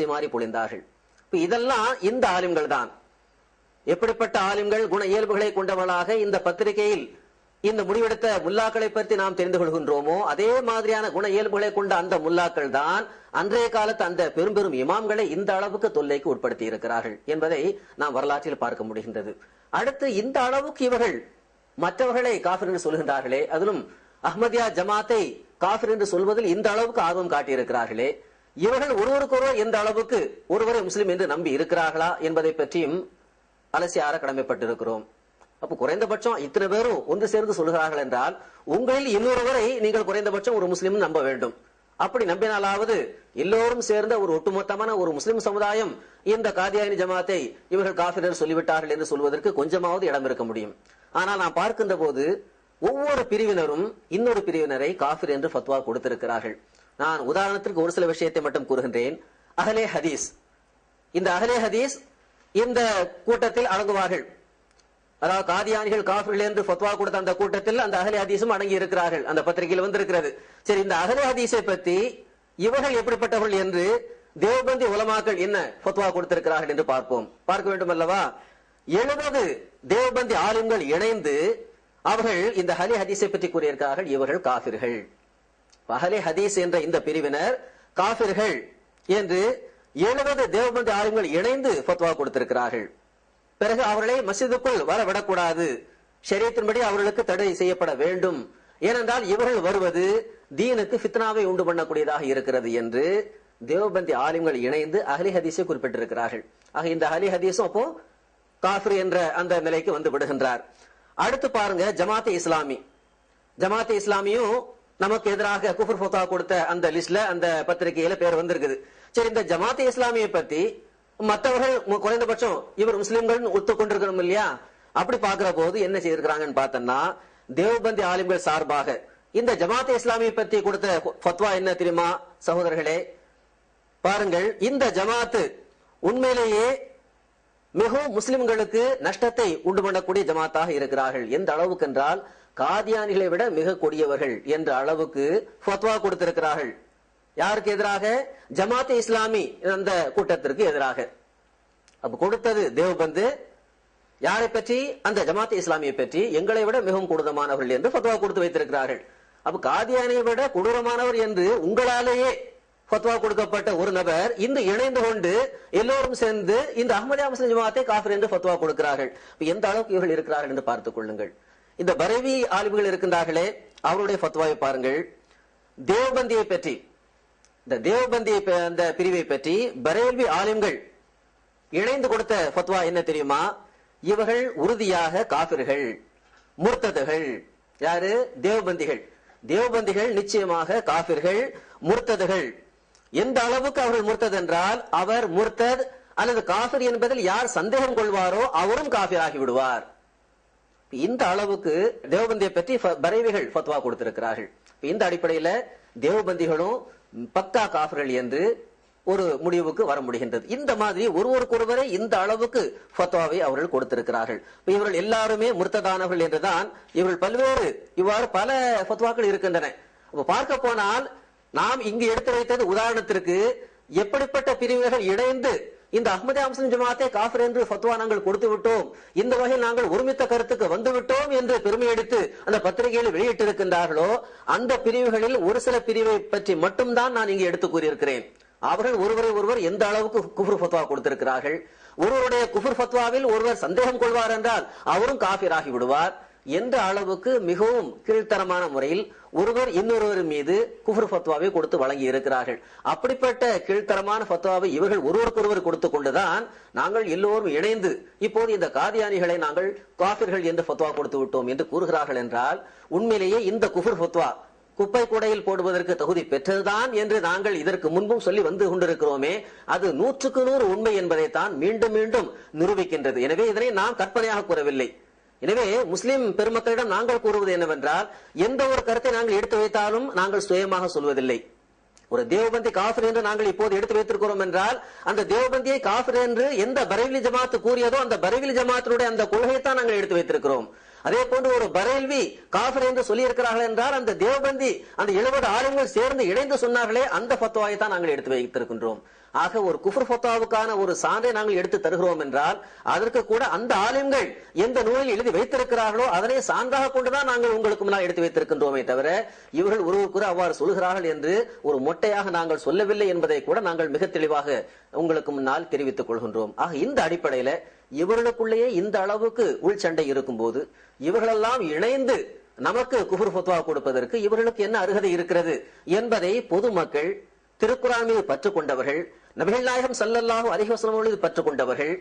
சிமாரி பொழிந்தார்கள். இப்ப இதெல்லாம் இந்த ஆலிம்கள் தான். எப்படிப்பட்ட ஆலிம்கள் குண இயல்புகளை கொண்டவர்களாக இந்த பத்திரிகையில் இந்த முடிவெடுத்த முல்லாக்களை பற்றி நாம் தெரிந்து கொள்கின்றோமோ அதே மாதிரியான குண இயல்புகளை கொண்ட அந்த முல்லாக்கள் தான் அன்றைய காலத்து அந்த பெரும் பெரும் இமாம்களை இந்த அளவுக்கு தொல்லைக்கு உட்படுத்தி இருக்கிறார்கள் என்பதை நாம் வரலாற்றில் பார்க்க முடிகின்றது. அடுத்து இந்த அளவுக்கு இவர்கள் மற்றவர்களை காஃபிர் என்று சொல்கின்றார்களே அதிலும் அஹ்மதியா ஜமாத்தை காஃபிர் என்று சொல்வதில் இந்த அளவுக்கு ஆர்வம் காட்டியிருக்கிறார்களே. இவர்கள் ஒருவருக்கொருவர் எந்த அளவுக்கு ஒருவரை முஸ்லிம் என்று நம்பி இருக்கிறார்களா என்பதை பற்றியும் அலசி ஆற கடமைப்பட்டிருக்கிறோம். அப்ப குறைந்தபட்சம் இத்தனை பேரும் ஒன்று சேர்ந்து சொல்கிறார்கள் என்றால் உங்களில் இன்னொருவரை நீங்கள் குறைந்தபட்சம் ஒரு முஸ்லிம் நம்ப வேண்டும். அப்படி நம்பினாலாவது எல்லோரும் சேர்ந்த ஒரு ஒட்டுமொத்தமான ஒரு முஸ்லிம் சமுதாயம் இந்த காதியாயினி ஜமாத்தை இவர்கள் காஃபிரர் சொல்லிவிட்டார்கள் என்று சொல்வதற்கு கொஞ்சமாவது இடம் இருக்க முடியும். ஆனால் நான் பார்க்கின்ற போது ஒவ்வொரு பிரிவினரும் இன்னொரு பிரிவினரை காஃபிர் என்று ஃபத்வா கொடுத்திருக்கிறார்கள். நான் உதாரணத்திற்கு ஒரு சில விஷயத்தை மட்டும் கூறுகின்றேன். அகலே ஹதீஸ். இந்த அகலே ஹதீஸ் இந்த கூட்டத்தில் அடங்குவார்கள். அதாவது காதியானிகள் காஃபிர்கள் என்று ஃபத்வா கொடுத்த அந்த கூட்டத்தில் அந்த அகலே ஹதீஸும் அடங்கி இருக்கிறார்கள். அந்த பத்திரிகையில் வந்திருக்கிறது. சரி இந்த அகலே ஹதீஸை பற்றி இவர்கள் எப்படிப்பட்டவர்கள் என்று தேவபந்தி உலமாக்கள் என்ன ஃபத்வா கொடுத்திருக்கிறார்கள் என்று பார்ப்போம். பார்க்க வேண்டும் அல்லவா? எழுபது தேவபந்தி ஆளுங்கள் இணைந்து அவர்கள் இந்த ஹலி ஹதீஸை பற்றி கூறியிருக்கிறார்கள். இவர்கள் காஃபிர்கள். அஹலே ஹதீஸ் என்ற இந்த பிரிவினர் காபிர்கள் என்று எழுபது தேவபந்தி ஆளுங்கள் இணைந்து ஃபத்வா கொடுத்திருக்கிறார்கள். பிறகு அவர்களை மசிதுக்குள் வர விடக்கூடாது அவர்களுக்கு தடை செய்யப்பட வேண்டும். ஏனென்றால் இவர்கள் வருவது தீனுக்கு ஃபித்னாவை உண்டு பண்ணக்கூடியதாக இருக்கிறது என்று தேவபந்தி ஆலிம்கள் இணைந்து அஹலி ஹதீஸை குறிப்பிட்டிருக்கிறார்கள். ஆக இந்த அஹலி ஹதீஸும் அப்போ காஃபிர் என்ற அந்த நிலைக்கு வந்து விடுகின்றார். அடுத்து பாருங்க ஜமாத்தே இஸ்லாமி ஜமாத்தே இஸ்லாமியும் நமக்கு எதிராக குஃபர் ஃபத்தா கொடுத்த அந்த லிஸ்ட்ல அந்த பத்திரிகையில பேர் வந்திருக்குது. சரி இந்த ஜமாத்தி இஸ்லாமியை பத்தி மற்றவர்கள் குறைந்தபட்சம் இவர் முஸ்லிம்கள் ஒத்துக்கொண்டிருக்கணும் இல்லையா? அப்படி பாக்குற போது என்ன செய்திருக்கிறாங்கன்னு பார்த்தோம்னா தேவபந்தி ஆலிம்கள் சார்பாக இந்த ஜமாத்தே இஸ்லாமியை பத்தி கொடுத்த ஃபத்வா என்ன தெரியுமா சகோதரர்களே? பாருங்கள் இந்த ஜமாத்து உண்மையிலேயே மிகவும் முஸ்லிம்களுக்கு நஷ்டத்தை உண்டு பண்ணக்கூடிய ஜமாத்தாக இருக்கிறார்கள். எந்த அளவுக்கு என்றால் காதியானிகளை விட மிக கொடியவர்கள் என்ற அளவுக்கு ஃபத்வா கொடுத்திருக்கிறார்கள். யாருக்கு எதிராக? ஜமாத் இஸ்லாமி அந்த கூட்டத்திற்கு எதிராக. அப்ப கொடுத்தது தேவபந்து. யாரை பற்றி? அந்த ஜமாத் இஸ்லாமியை பற்றி. எங்களை விட மிகவும் கொடூரமானவர்கள் என்று ஃபத்வா கொடுத்து வைத்திருக்கிறார்கள். அப்ப காதியானை விட கொடூரமானவர் என்று உங்களாலேயே ஃபத்வா கொடுக்கப்பட்ட ஒரு நபர் இந்த இணைந்து கொண்டு எல்லோரும் சேர்ந்து இந்த அஹ்மதியா முஸ்லிம் ஜமாத்தை காஃபர் என்று ஃபத்வா கொடுக்கிறார்கள். எந்த அளவுக்கு இவர்கள் இருக்கிறார்கள் என்று பார்த்துக் கொள்ளுங்கள். இந்த பரவி ஆலிம்கள் இருக்கின்றார்களே அவருடைய ஃபத்வாவை பாருங்கள். தேவபந்தியை பற்றி இந்த தேவபந்தியை அந்த பிரிவை பற்றி பரேல்வி ஆலிம்கள் இணைந்து கொடுத்த ஃபத்வா என்ன தெரியுமா? இவர்கள் உறுதியாக காபிர்கள் முர்த்ததுகள். யாரு? தேவபந்திகள். தேவபந்திகள் நிச்சயமாக காபிர்கள் முர்த்ததுகள். எந்த அளவுக்கு அவர்கள் முர்த்தது என்றால் அவர் முர்த்தத் அல்லது காபிர் என்பதில் யார் சந்தேகம் கொள்வாரோ அவரும் காபிராகி விடுவார். இந்த அளவுக்கு தேவபந்தியை பற்றி ஃப- பரேவிகள் ஃபத்வா கொடுத்திருக்கிறார்கள். இந்த அடிப்படையில தேவபந்திகளும் பக்கா காஃபர்கள் என்று ஒரு முடிவுக்கு வர முடிகின்றது. இந்த மாதிரி ஒருவருக்கொருவரை இந்த அளவுக்கு ஃபத்வாவை அவர்கள் கொடுத்திருக்கிறார்கள். இவர்கள் எல்லாருமே முர்த்ததானவர்கள் என்றுதான் இவர்கள் பல்வேறு இவ்வாறு பல ஃபத்வாக்கள் இருக்கின்றன. அப்ப பார்க்க போனால் நாம் இங்கு எடுத்து வைத்தது உதாரணத்திற்கு எப்படிப்பட்ட பிரிவுகள் இணைந்து இந்த அஹ்மதே முஸ்லிம் ஜமாத்தே காஃபிர் என்று ஃபத்வா நாங்கள் கொடுத்து விட்டோம். இந்த வகையில் நாங்கள் ஒருமித்த கருத்துக்கு வந்து விட்டோம் என்று பெருமை எடுத்து அந்த பத்திரிகையில் வெளியிட்டிருக்கின்றார்களோ அந்த பிரிவுகளில் ஒரு சில பிரிவை பற்றி மட்டும்தான் நான் இங்கு எடுத்து கூறியிருக்கிறேன். அவர்கள் ஒருவரை ஒருவர் எந்த அளவுக்கு குஃபர் ஃபத்வா கொடுத்திருக்கிறார்கள்? ஒருவருடைய குஃபர் ஃபத்வாவில் ஒருவர் சந்தேகம் கொள்வார் என்றால் அவரும் காஃபிராகி விடுவார். எந்த அளவுக்கு மிகவும் கீழ்த்தரமான முறையில் ஒருவர் இன்னொருவர் மீது குஃபர் ஃபத்வாவை கொடுத்து வழங்கி இருக்கிறார்கள். அப்படிப்பட்ட கீழ்த்தரமான ஃபத்வாவை இவர்கள் ஒருவருக்கொருவர் கொடுத்து கொண்டுதான் நாங்கள் எல்லோரும் இணைந்து இப்போது இந்த காதியானிகளை நாங்கள் காஃபிர்கள் என்று ஃபத்வா கொடுத்து விட்டோம் என்று கூறுகிறார்கள் என்றால் உண்மையிலேயே இந்த குஃபர் ஃபத்வா குப்பை கூடையில் போடுவதற்கு தகுதி பெற்றதுதான் என்று நாங்கள் இதற்கு முன்பும் சொல்லி வந்து கொண்டிருக்கிறோமே அது நூற்றுக்கு நூறு உண்மை என்பதைத்தான் மீண்டும் மீண்டும் நிரூபிக்கின்றது. எனவே இதனை நாம் கற்பனையாக கூறவில்லை. எனவே முஸ்லிம் பெருமக்களிடம் நாங்கள் கூறுவது என்னவென்றால் எந்த ஒரு கருத்தை நாங்கள் எடுத்து வைத்தாலும் நாங்கள் சுயமாக சொல்வதில்லை. ஒரு தேவபந்தி காஃபிர் என்று நாங்கள் இப்போது எடுத்து வைத்திருக்கிறோம் என்றால் அந்த தேவபந்தியை காஃபிர் என்று எந்த பரைவிலி ஜமாத்து கூறியதோ அந்த பரைவிலி ஜமாத்தினுடைய அந்த கொள்கையை தான் நாங்கள் எடுத்து வைத்திருக்கிறோம். அதே போன்று ஒரு பரேல்வி காஃபர் என்று சொல்லி இருக்கிறார்கள் என்றால் அந்த தேவபந்தி அந்த எழுபது ஆளுங்கள் சேர்ந்து இணைந்து சொன்னார்களே அந்த பத்துவாயை தான் நாங்கள் எடுத்து வைத்திருக்கின்றோம். ஆக ஒரு குஃபர் ஃபத்தாவுக்கான ஒரு சான்றை நாங்கள் எடுத்து தருகிறோம் என்றால் அதற்கு கூட அந்த ஆலயங்கள் எந்த நூலில் எழுதி வைத்திருக்கிறார்களோ அதனை சான்றாக கொண்டுதான் நாங்கள் உங்களுக்கு முன்னால் எடுத்து வைத்திருக்கின்றோமே தவிர இவர்கள் ஒருவருக்குற அவ்வாறு சொல்கிறார்கள் என்று ஒரு மொட்டையாக நாங்கள் சொல்லவில்லை என்பதை கூட நாங்கள் மிக தெளிவாக உங்களுக்கு முன்னால் தெரிவித்துக் கொள்கின்றோம். ஆக இந்த அடிப்படையில இவர்களுக்குள்ளேயே இந்த அளவுக்கு உள் சண்டை இருக்கும் இருக்கும்போது இவர்களெல்லாம் இணைந்து நமக்கு குஃபர் ஃபத்வா கொடுப்பதற்கு இவர்களுக்கு என்ன அருகதை இருக்கிறது என்பதை பொதுமக்கள் திருக்குறான் மீது பற்று கொண்டவர்கள் நபிகள் நாயகம் சல்லல்லாஹு அலைஹி மீது பற்று கொண்டவர்கள்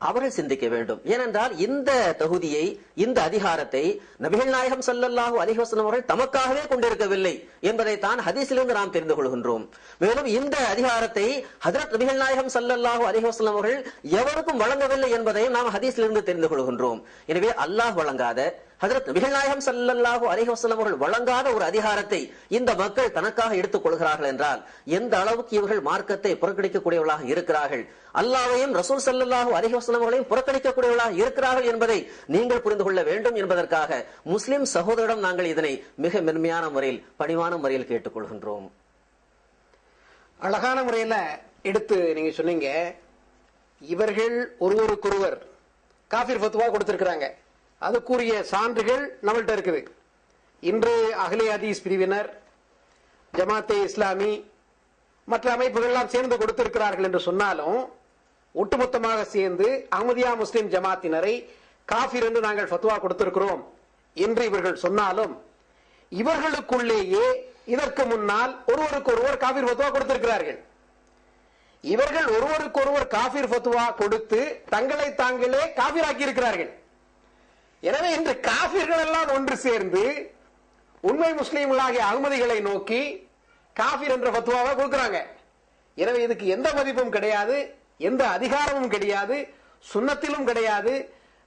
அவர்கள் சிந்திக்க வேண்டும். ஏனென்றால் இந்த தொகுதியை இந்த அதிகாரத்தை நபிகள் நாயகம் சல்லல்லாஹு அலைஹி அவர்கள் தமக்காகவே கொண்டிருக்கவில்லை என்பதை தான் ஹதீஸிலிருந்து நாம் தெரிந்து கொள்கின்றோம். மேலும் இந்த அதிகாரத்தை ஹதரத் நபிகள் நாயகம் சல்லல்லாஹு அலைஹி அவர்கள் எவருக்கும் வழங்கவில்லை என்பதையும் நாம் ஹதீஸிலிருந்து தெரிந்து கொள்கின்றோம். எனவே அல்லாஹ் வழங்காத ஹதரத் நபிகள்நாயகம் சல்லல்லாஹு அலைஹி அவர்கள் வழங்காத ஒரு அதிகாரத்தை இந்த மக்கள் தனக்காக எடுத்துக் கொள்கிறார்கள் என்றால் எந்த அளவுக்கு இவர்கள் மார்க்கத்தை புறக்கணிக்கக்கூடியவர்களாக இருக்கிறார்கள்? அல்லாவையும் ரசூல் சல்லல்லாஹு அலைஹி அவர்களையும் புறக்கணிக்கக்கூடியவர்களாக இருக்கிறார்கள் என்பதை நீங்கள் புரிந்து கொள்ள வேண்டும் என்பதற்காக முஸ்லிம் சகோதரிடம் நாங்கள் இதனை மிக மென்மையான முறையில் பணிவான முறையில் கேட்டுக்கொள்கின்றோம் அழகான முறையில எடுத்து நீங்க சொன்னீங்க. இவர்கள் ஒருவருக்கொருவர் காஃபிர் ஃபத்வா கொடுத்திருக்கிறாங்க. அதுக்குரிய சான்றுகள் நம்மள்கிட்ட இருக்குது. இன்று அகலே அதீஸ் பிரிவினர் ஜமாத்தே இஸ்லாமி மற்ற அமைப்புகள்லாம் சேர்ந்து கொடுத்திருக்கிறார்கள் என்று சொன்னாலும் ஒட்டுமொத்தமாக சேர்ந்து அகமதியா முஸ்லிம் ஜமாத்தினரை காஃபிர் என்று நாங்கள் ஃபத்வா கொடுத்திருக்கிறோம் என்று இவர்கள் சொன்னாலும் இவர்களுக்குள்ளேயே இதற்கு முன்னால் ஒருவருக்கொருவர் காஃபிர் ஃபத்வா கொடுத்திருக்கிறார்கள். இவர்கள் ஒருவருக்கொருவர் காஃபிர் ஃபத்வா கொடுத்து தங்களை தாங்களே காஃபிராக்கி இருக்கிறார்கள் எனவே இன்று காபிர்கள் எல்லாம் ஒன்று சேர்ந்து உண்மை முஸ்லீம்களாகிய அகமதிகளை நோக்கி காபிர் என்ற பத்துவாவை கொடுக்குறாங்க. எனவே இதுக்கு எந்த மதிப்பும் கிடையாது எந்த அதிகாரமும் கிடையாது சுண்ணத்திலும் கிடையாது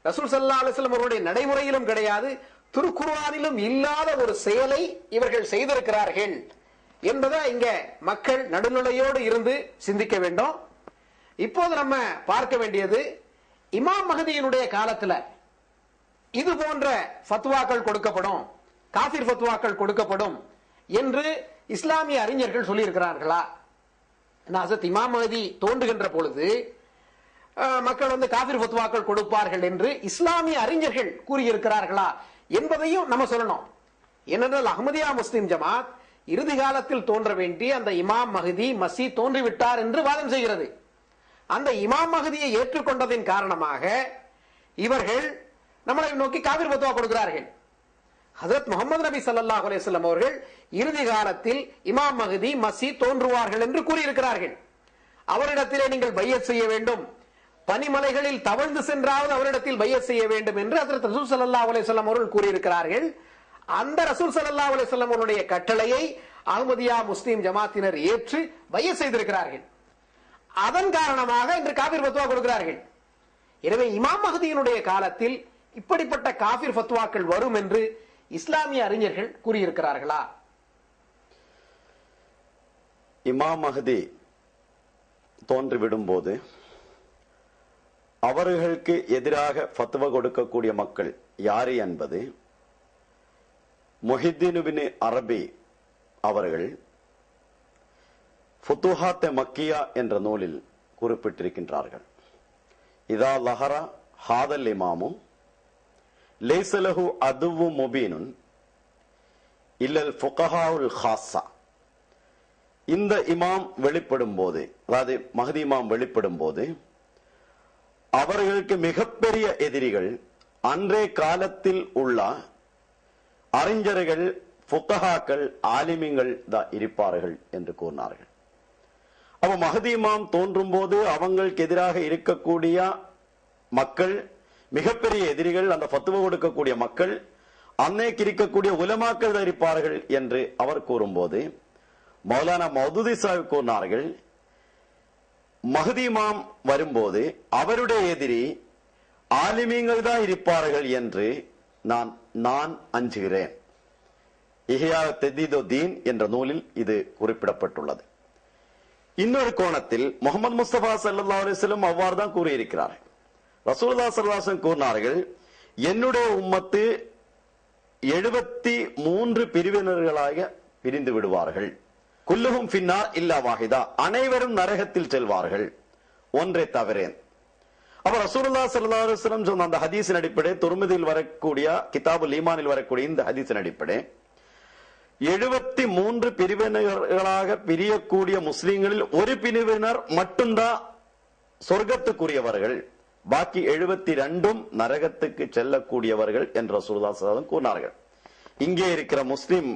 ரசூல் சல்லா அலிஸ்லாம் அவருடைய நடைமுறையிலும் கிடையாது திருக்குர்ஆனிலும் இல்லாத ஒரு செயலை இவர்கள் செய்திருக்கிறார்கள் என்பதை இங்க மக்கள் நடுநிலையோடு இருந்து சிந்திக்க வேண்டும். இப்போது நம்ம பார்க்க வேண்டியது இமாம் மகதியினுடைய காலத்தில் இது போன்ற ஃபத்வாக்கள் கொடுக்கப்படும் காஃபிர் ஃபத்வாக்கள் கொடுக்கப்படும் என்று இஸ்லாமிய அறிஞர்கள் சொல்லியிருக்கிறார்களா? ஹசத் இமாம் மதி தோன்றுகின்ற பொழுது மக்கள் வந்து காஃபிர் ஃபத்வாக்கள் கொடுப்பார்கள் என்று இஸ்லாமிய அறிஞர்கள் கூறியிருக்கிறார்களா என்பதையும் நம்ம சொல்லணும். ஏனென்றால் அஹ்மதியா முஸ்லிம் ஜமாத் இறுதி காலத்தில் தோன்ற வேண்டிய அந்த இமாம் மகதி மசி தோன்றிவிட்டார் என்று வாதம் செய்கிறது. அந்த இமாம் மகதியை ஏற்றுக்கொண்டதின் காரணமாக இவர்கள் நம்மளை நோக்கி காவிரி பத்துவா கொடுக்கிறார்கள். ஹசரத் முகமது நபி ஸல்லல்லாஹு அலைஹி அவர்கள் இறுதி காலத்தில் இமாம் மகதி மசி தோன்றுவார்கள் என்று கூறியிருக்கிறார்கள். அவரிடத்திலே நீங்கள் பைய செய்ய வேண்டும். பனிமலைகளில் தவழ்ந்து சென்றாவது அவரிடத்தில் பைய செய்ய வேண்டும் என்று ஹசரத் ரசூல் சல்லா அலைஹி அவர்கள் கூறியிருக்கிறார்கள். அந்த ரசூல் சல்லா அலைஹி அவருடைய கட்டளையை அகமதியா முஸ்லீம் ஜமாத்தினர் ஏற்று பைய செய்திருக்கிறார்கள். அதன் காரணமாக இன்று காபிர் பத்துவா கொடுக்கிறார்கள். எனவே இமாம் மகதியினுடைய காலத்தில் இப்படிப்பட்ட காபிர் ஃபத்வாக்கள் வரும் என்று இஸ்லாமிய அறிஞர்கள் கூறியிருக்கிறார்களா? இமாம் மஹதி தோன்றிவிடும் போது அவர்களுக்கு எதிராக ஃபத்வா கொடுக்கக்கூடிய மக்கள் யாரு என்பது மொஹிதீனுபின் அரபி அவர்கள் ஃபுத்துஹாத் மக்கியா என்ற நூலில் குறிப்பிட்டிருக்கின்றார்கள். இதா லஹரா ஹாதல் இமாமும் லேசலகு அதுவு முபீனுன் இல்லல் ஃபுகஹாவுல் ஹாஸா இந்த இமாம் வெளிப்படும் போது அதாவது மகதி இமாம் வெளிப்படும் போது அவர்களுக்கு மிகப்பெரிய எதிரிகள் அன்றே காலத்தில் உள்ள அறிஞர்கள் புத்தகாக்கள் ஆலிமிங்கள் தான் இருப்பார்கள் என்று கூறினார்கள். அப்ப மகதி இமாம் தோன்றும் போது அவங்களுக்கு எதிராக இருக்கக்கூடிய மக்கள் மிகப்பெரிய எதிரிகள் அந்த ஃபத்துவ கொடுக்கக்கூடிய மக்கள் அன்னைக்கு இருக்கக்கூடிய உலமாக்கள் தான் இருப்பார்கள் என்று அவர் கூறும்போது மௌலானா மௌதுதி சாஹிப் கூறினார்கள் மகதிமாம் வரும்போது அவருடைய எதிரி ஆலிமீங்கள் தான் இருப்பார்கள் என்று நான் நான் அஞ்சுகிறேன். இஹியா தெதீதோ தீன் என்ற நூலில் இது குறிப்பிடப்பட்டுள்ளது. இன்னொரு கோணத்தில் முகமது முஸ்தபா சல்லா அலிஸ்லம் அவ்வாறு தான் கூறியிருக்கிறார்கள். ரசூல்லா சர்வாசன் கூறினார்கள் என்னுடைய உம்மத்து எழுபத்தி மூன்று பிரிவினர்களாக பிரிந்து விடுவார்கள். குல்லுகும் பின்னா இல்லா வாஹிதா. அனைவரும் நரகத்தில் செல்வார்கள். ஒன்றை தவிரேன் அப்ப ரசூல்லா ஸல்லல்லாஹு சொன்ன அந்த ஹதீஸின் அடிப்படை துருமதியில் வரக்கூடிய கிதாபுல் ஈமானில் வரக்கூடிய இந்த ஹதீஸின் அடிப்படை. எழுபத்தி மூன்று பிரிவினர்களாக பிரியக்கூடிய முஸ்லீம்களில் ஒரு பிரிவினர் மட்டும்தான் சொர்க்கத்துக்குரியவர்கள். பாக்கி எழுபத்தி ரெண்டும் நரகத்துக்கு செல்லக்கூடியவர்கள் என்று ரசூலுல்லாஹி கூறினார்கள். இங்கே இருக்கிற முஸ்லிம்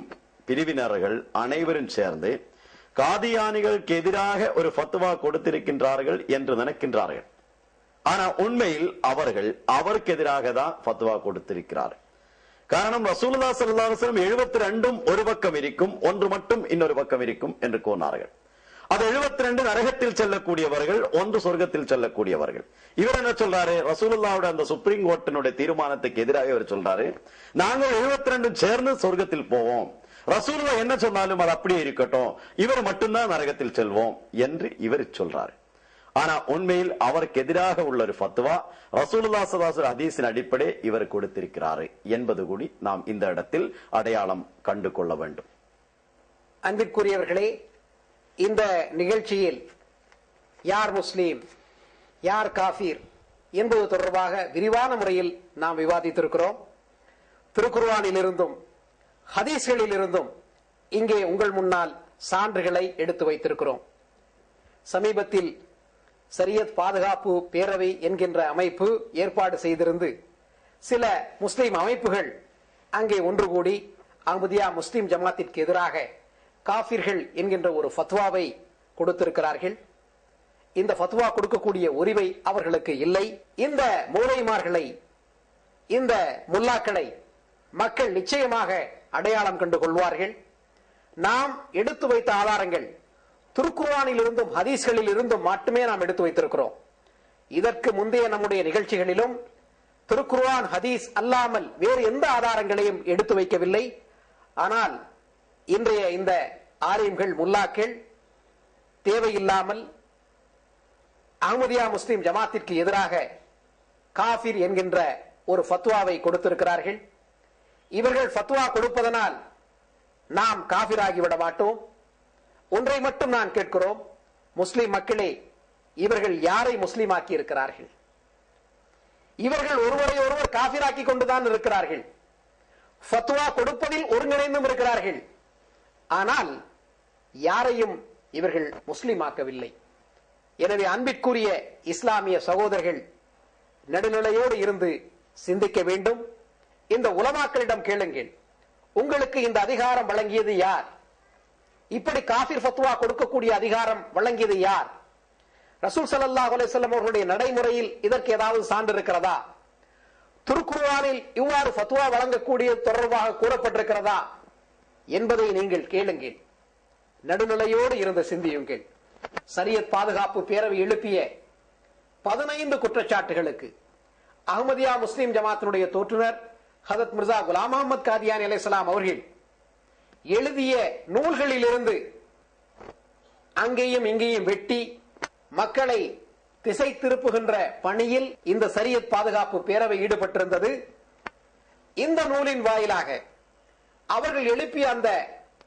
பிரிவினர்கள் அனைவரும் சேர்ந்து காதியானிகளுக்கு எதிராக ஒரு ஃபத்துவா கொடுத்திருக்கின்றார்கள் என்று நினைக்கின்றார்கள். ஆனா உண்மையில் அவர்கள் அவருக்கு எதிராக தான் ஃபத்துவா கொடுத்திருக்கிறார்கள். காரணம் ரசூலுல்லா ஸல்லல்லாஹு அலைஹி வஸல்லம் 72 ஒரு பக்கம் இருக்கும் ஒன்று மட்டும் இன்னொரு பக்கம் இருக்கும் என்று கூறினார்கள். அது 72 நரகத்தில் செல்லக்கூடியவர்கள் ஒன்று சொர்க்கத்தில் செல்லக்கூடியவர்கள். இவர் என்ன சொல்றாரு? ரசூலுல்லாவோட அந்த சுப்ரீம் கோர்ட்டினுடைய தீர்மானத்துக்கு எதிராக இவர் சொல்றாரு நாங்கள் 72 சேர்ந்து சொர்க்கத்தில் போவோம். ரசூலுல்லா என்ன சொன்னாலும் அது அப்படியே இருக்கட்டும். இவர் மட்டும்தான் நரகத்தில் செல்வோம் என்று இவர் சொல்றாரு. ஆனா உண்மையில் அவருக்கு எதிராக உள்ள ஒரு ஃபத்வா ரசூலுல்லா சதாசர் ஹதீஸின் அடிப்படை இவர் கொடுத்திருக்கிறாரு என்பது கூடி நாம் இந்த இடத்தில் அடையாளம் கண்டு கொள்ள வேண்டும். அன்பிற்குரியவர்களே இந்த நிகழ்ச்சியில் யார் முஸ்லீம் யார் காஃபீர் என்பது தொடர்பாக விரிவான முறையில் நாம் விவாதித்திருக்கிறோம். திருக்குர்வானிலிருந்தும் ஹதீஸ்களிலிருந்தும் இங்கே உங்கள் முன்னால் சான்றுகளை எடுத்து வைத்திருக்கிறோம். சமீபத்தில் சரியத் பாதுகாப்பு பேரவை என்கின்ற அமைப்பு ஏற்பாடு செய்திருந்து சில முஸ்லீம் அமைப்புகள் அங்கே ஒன்று கூடி அஹ்மதியா முஸ்லீம் ஜமாத்திற்கு எதிராக காபிர்கள் என்கின்ற ஒரு ஃபத்வாவை கொடுத்திருக்கிறார்கள். இந்த ஃபத்வா கொடுக்கக்கூடிய உரிமை அவர்களுக்கு இல்லை. இந்த மூலைமார்களை இந்த முல்லாக்களை மக்கள் நிச்சயமாக அடையாளம் கண்டு கொள்வார்கள். நாம் எடுத்து வைத்த ஆதாரங்கள் திருக்குர்ஆனில் இருந்தும் ஹதீஸ்களில் இருந்தும் மட்டுமே நாம் எடுத்து வைத்திருக்கிறோம். இதற்கு முந்தைய நம்முடைய நிகழ்ச்சிகளிலும் திருக்குர்வான் ஹதீஸ் அல்லாமல் வேறு எந்த ஆதாரங்களையும் எடுத்து வைக்கவில்லை. ஆனால் இன்றைய இந்த ஆரியம்கள் முல்லாக்கள் தேவையில்லாமல் அகமதியா முஸ்லிம் ஜமாத்திற்கு எதிராக காஃபிர் என்கின்ற ஒரு ஃபத்வாவை கொடுத்திருக்கிறார்கள். இவர்கள் ஃபத்வா கொடுப்பதனால் நாம் காபிராகிவிட மாட்டோம். ஒன்றை மட்டும் நான் கேட்கிறோம். முஸ்லிம் மக்களே இவர்கள் யாரை முஸ்லீமாக்கி இருக்கிறார்கள்? இவர்கள் ஒருவரை ஒருவர் காபிராக்கி கொண்டுதான் இருக்கிறார்கள். ஃபத்வா கொடுப்பதில் ஒருங்கிணைந்தும் இருக்கிறார்கள். ஆனால் யாரையும் இவர்கள் முஸ்லிமாக்கவில்லை. எனவே அன்பிற்குரிய இஸ்லாமிய சகோதரர்கள் நடுநிலையோடு இருந்து சிந்திக்க வேண்டும். இந்த உலமாக்களிடம் கேளுங்கள் உங்களுக்கு இந்த அதிகாரம் வழங்கியது யார்? இப்படி காபிர் ஃபத்வா கொடுக்கக்கூடிய அதிகாரம் வழங்கியது யார்? ரசூல் ஸல்லல்லாஹு அலிசல்லம் அவர்களுடைய நடைமுறையில் இதற்கு ஏதாவது சான்று இருக்கிறதா? திருக்குறானில் இவ்வாறு ஃபத்வா வழங்கக்கூடிய தொடர்பாக கூறப்பட்டிருக்கிறதா? என்பதை நீங்கள் கேளுங்கள். நடுநிலையோடு இருந்து சிந்தியுங்கள் சரியத் பாதுகாப்பு பேரவை எழுப்பிய பதினைந்து குற்றச்சாட்டுகளுக்கு அகமதியா முஸ்லிம் ஜமாத்தினுடைய தோற்றுனர் ஹதத் மிர்சா குலாம் அகமது காதியான் அலைஹிஸ்ஸலாம் அவர்கள் எழுதிய நூல்களிலிருந்து அங்கேயும் இங்கேயும் வெட்டி மக்களை திசை திருப்புகின்ற பணியில் இந்த சரியத் பாதுகாப்பு பேரவை ஈடுபட்டிருந்தது. இந்த நூலின் வாயிலாக அவர்கள் எழுப்பிய அந்த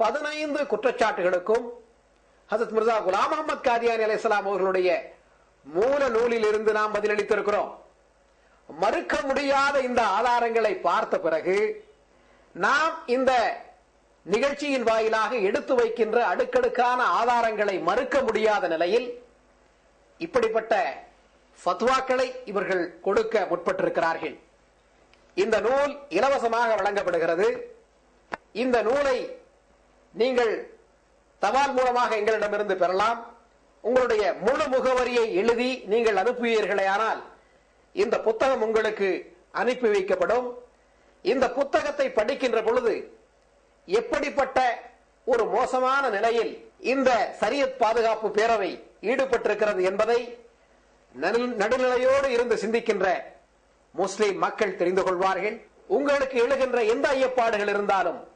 பதினைந்து குற்றச்சாட்டுகளுக்கும் ஹசத் மிர்சா குலாம் அகமது காதியானி அலிஸ்லாம் அவர்களுடைய மூல நூலில் இருந்து நாம் பதிலளித்திருக்கிறோம். மறுக்க முடியாத இந்த ஆதாரங்களை பார்த்த பிறகு நாம் இந்த நிகழ்ச்சியின் வாயிலாக எடுத்து வைக்கின்ற அடுக்கடுக்கான ஆதாரங்களை மறுக்க முடியாத நிலையில் இப்படிப்பட்ட ஃபத்வாக்களை இவர்கள் கொடுக்க முற்பட்டிருக்கிறார்கள். இந்த நூல் இலவசமாக வழங்கப்படுகிறது. இந்த நூலை நீங்கள் தபால் மூலமாக எங்களிடமிருந்து பெறலாம். உங்களுடைய முழு முகவரியை எழுதி நீங்கள் அனுப்புவீர்களே ஆனால் இந்த புத்தகம் உங்களுக்கு அனுப்பி வைக்கப்படும். இந்த புத்தகத்தை படிக்கின்ற பொழுது எப்படிப்பட்ட ஒரு மோசமான நிலையில் இந்த சரியத் பாதுகாப்பு பேரவை ஈடுபட்டிருக்கிறது என்பதை நடு- நடுநிலையோடு இருந்து சிந்திக்கின்ற முஸ்லிம் மக்கள் தெரிந்து கொள்வார்கள். உங்களுக்கு எழுகின்ற எந்த ஐயப்பாடுகள் இருந்தாலும்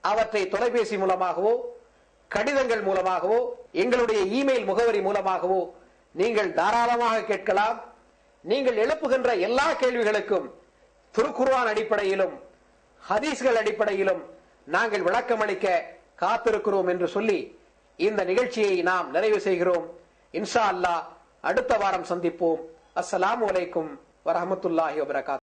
அவற்றை தொலைபேசி மூலமாகவோ கடிதங்கள் மூலமாகவோ எங்களுடைய இமெயில் முகவரி மூலமாகவோ நீங்கள் தாராளமாக கேட்கலாம். நீங்கள் எழுப்புகின்ற எல்லா கேள்விகளுக்கும் திருக்குர்வான் அடிப்படையிலும் ஹதீஸ்கள் அடிப்படையிலும் நாங்கள் விளக்கமளிக்க காத்திருக்கிறோம் என்று சொல்லி இந்த நிகழ்ச்சியை நாம் நிறைவு செய்கிறோம். இன்ஷா அல்லாஹ் அடுத்த வாரம் சந்திப்போம். அஸ்ஸலாமு வலைக்கும் வரமத்துல்லாஹி வபரகாத்.